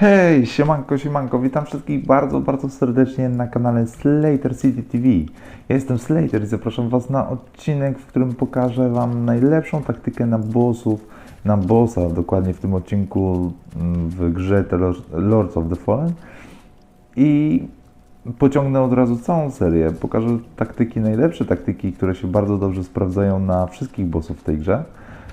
Hej, siemanko, siemanko, witam wszystkich bardzo, bardzo serdecznie na kanale Slater City TV. Ja jestem Slater i zapraszam Was na odcinek, w którym pokażę Wam najlepszą taktykę na bossów, na bossa, dokładnie w tym odcinku mm, w grze The Lords- of the Fallen. I pociągnę od razu całą serię. Pokażę taktyki, najlepsze taktyki, które się bardzo dobrze sprawdzają na wszystkich bossów w tej grze,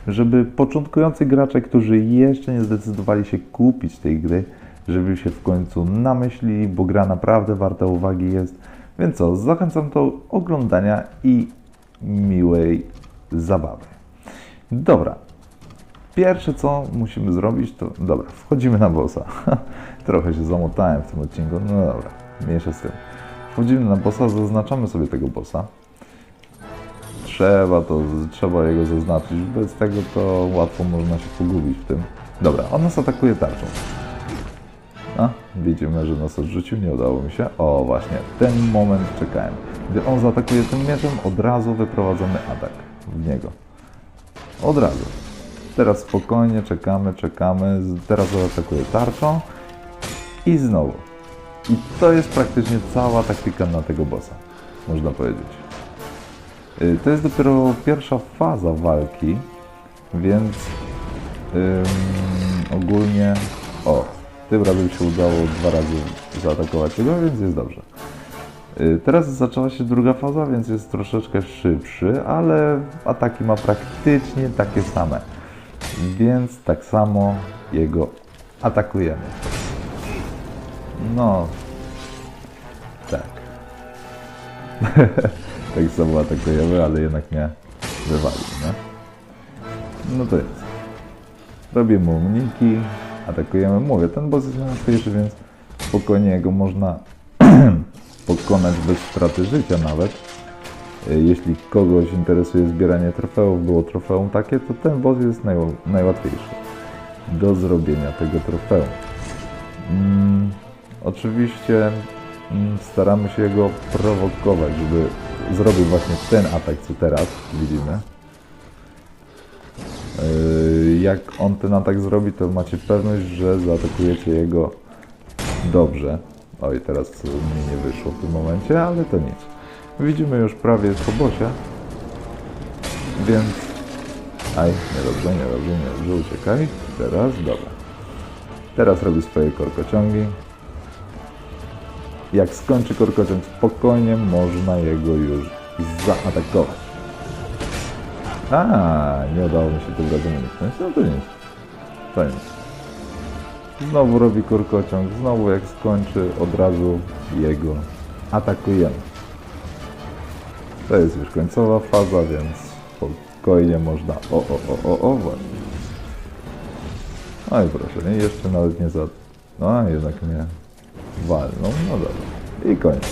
żeby początkujący gracze, którzy jeszcze nie zdecydowali się kupić tej gry, żeby się w końcu namyślili, bo gra naprawdę warta uwagi jest. Więc co, zachęcam do oglądania i miłej zabawy. Dobra, Pierwsze co musimy zrobić to, dobra, wchodzimy na bossa. Trochę się zamotałem w tym odcinku, no dobra, mniejsza z tym. Wchodzimy na bossa, zaznaczamy sobie tego bossa. Trzeba to, trzeba jego zaznaczyć, bez tego to łatwo można się pogubić w tym. Dobra, on nas atakuje tarczą. A, widzimy, że nas odrzucił, nie udało mi się. O, właśnie, ten moment czekałem. Gdy on zaatakuje tym mieczem, od razu wyprowadzamy atak w niego. Od razu. Teraz spokojnie czekamy, czekamy. Teraz zaatakuje tarczą i znowu. I to jest praktycznie cała taktyka na tego bossa, można powiedzieć. Y, To jest dopiero pierwsza faza walki, więc ym, ogólnie. O, tym razem się udało dwa razy zaatakować tego, więc jest dobrze. Y, Teraz zaczęła się druga faza, więc jest troszeczkę szybszy, ale ataki ma praktycznie takie same. Więc tak samo jego atakujemy. No. Tak. tak samo atakujemy, ale jednak mnie wywalił, nie? No to jest. Robimy uniki, atakujemy. Mówię, ten boss jest najłatwiejszy, więc spokojnie go można pokonać bez straty życia nawet. Y, Jeśli kogoś interesuje zbieranie trofeów, było trofeum takie, to ten boss jest naj, najłatwiejszy do zrobienia tego trofeum. Mm, oczywiście mm, staramy się go prowokować, żeby zrobił właśnie ten atak, co teraz widzimy. Yy, Jak on ten atak zrobi, to macie pewność, że zaatakujecie jego dobrze. Oj, teraz mi nie wyszło w tym momencie, ale to nic. Widzimy już prawie po bosie, więc... Aj, niedobrze, niedobrze, niedobrze, uciekaj. Teraz, dobra. Teraz robi swoje korkociągi. Jak skończy korkociąg, spokojnie można jego już zaatakować. A, nie udało mi się tym razem uniknąć. No to nic. To nic. Znowu robi korkociąg, znowu jak skończy, od razu jego atakujemy. To jest już końcowa faza, więc spokojnie można... O, o, o, o, o, właśnie. No i proszę, nie, jeszcze nawet nie za... No, jednak mnie walną, no dobra. I koniec.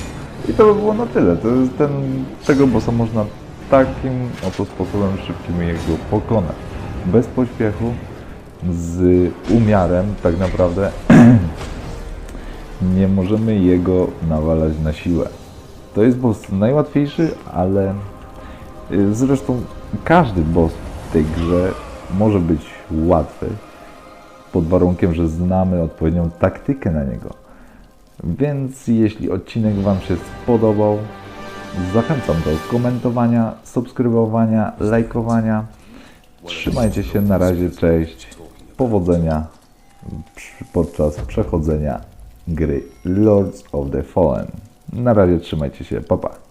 I to by było na tyle. To jest ten, tego bossa można takim oto sposobem szybkim jego pokonać. Bez pośpiechu, z umiarem tak naprawdę nie możemy jego nawalać na siłę. To jest boss najłatwiejszy, ale y, zresztą każdy boss w tej grze może być łatwy pod warunkiem, że znamy odpowiednią taktykę na niego. Więc jeśli odcinek Wam się spodobał, zachęcam do komentowania, subskrybowania, lajkowania. Trzymajcie się, na razie, cześć. Powodzenia podczas przechodzenia gry Lords of the Fallen. Na razie trzymajcie się, pa pa.